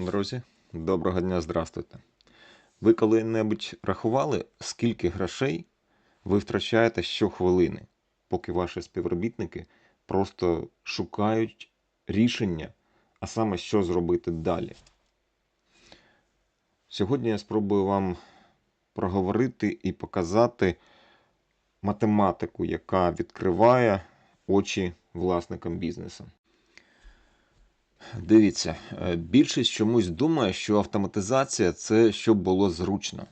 Друзі, доброго дня, здравствуйте. Ви коли-небудь рахували, скільки грошей ви втрачаєте щохвилини, поки ваші співробітники просто шукають рішення, а саме що зробити далі? Сьогодні я спробую вам проговорити і показати математику, яка відкриває очі власникам бізнесу. Дивіться, е, більшість чомусь думає, що автоматизація це щоб було зручно.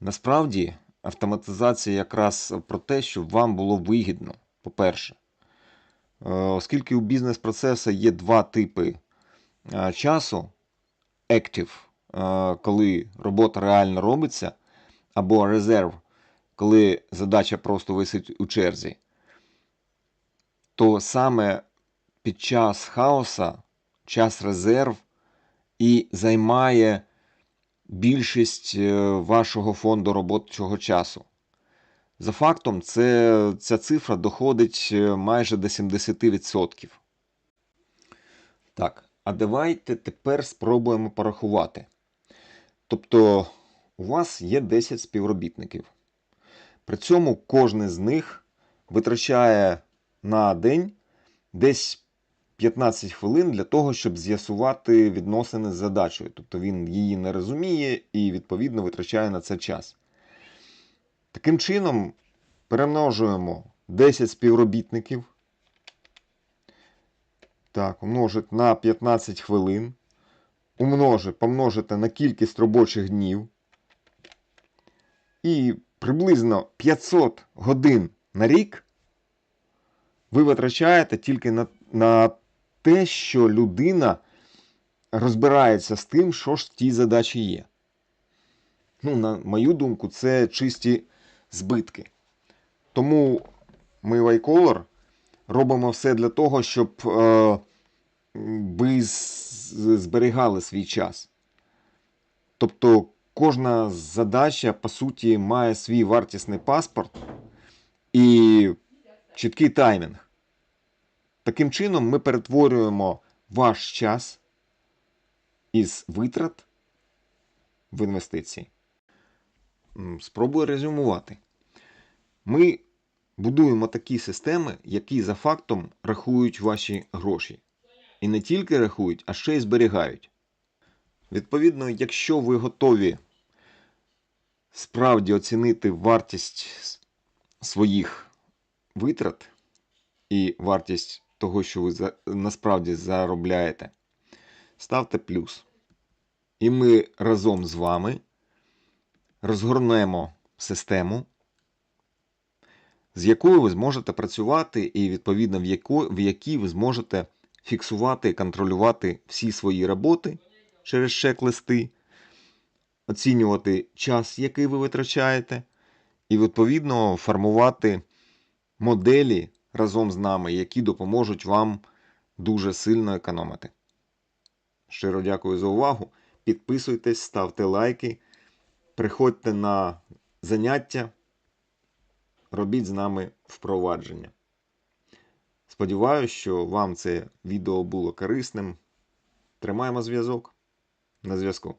Насправді, автоматизація якраз про те, щоб вам було вигідно, по-перше. Е, Оскільки у бізнес-процесу є два типи е, часу: active, коли робота реально робиться, або резерв, коли задача просто висить у черзі, то саме під час хаоса час резерв і займає більшість е, вашого фонду робочого часу. За фактом, це, ця цифра доходить е, майже до 70%. Так, а давайте тепер спробуємо порахувати. Тобто, у вас є 10 співробітників. При цьому кожен з них витрачає на день десь 15 хвилин для того, щоб з'ясувати відносини з задачею. Тобто він її не розуміє і, відповідно, витрачає на це час. Таким чином, перемножуємо 10 співробітників. Так, умножить на 15 хвилин. Умножить, помножити на кількість робочих днів. І приблизно 500 годин на рік ви витрачаєте тільки на, на те, що людина розбирається з тим, що ж в тій задачі є. Ну, на мою думку, це чисті збитки. Тому ми в iColor робимо все для того, щоб е, ви зберігали свій час. Тобто кожна задача, по суті, має свій вартісний паспорт і чіткий таймінг. Таким чином, ми перетворюємо ваш час із витрат в інвестиції. Спробую резюмувати. Ми будуємо такі системи, які за фактом рахують ваші гроші. І не тільки рахують, а ще й зберігають. Відповідно, якщо ви готові справді оцінити вартість своїх витрат і вартість того, що ви насправді заробляєте, ставте плюс. І ми разом з вами розгорнемо систему, з якою ви зможете працювати, і відповідно в, яко, в якій ви зможете фіксувати і контролювати всі свої роботи через чек-листи, оцінювати час, який ви витрачаєте, і відповідно формувати моделі разом з нами, які допоможуть вам дуже сильно економити. Щиро дякую за увагу. Підписуйтесь, ставте лайки, приходьте на заняття, робіть з нами впровадження. Сподіваюсь, що вам це відео було корисним. Тримаємо зв'язок. На зв'язку.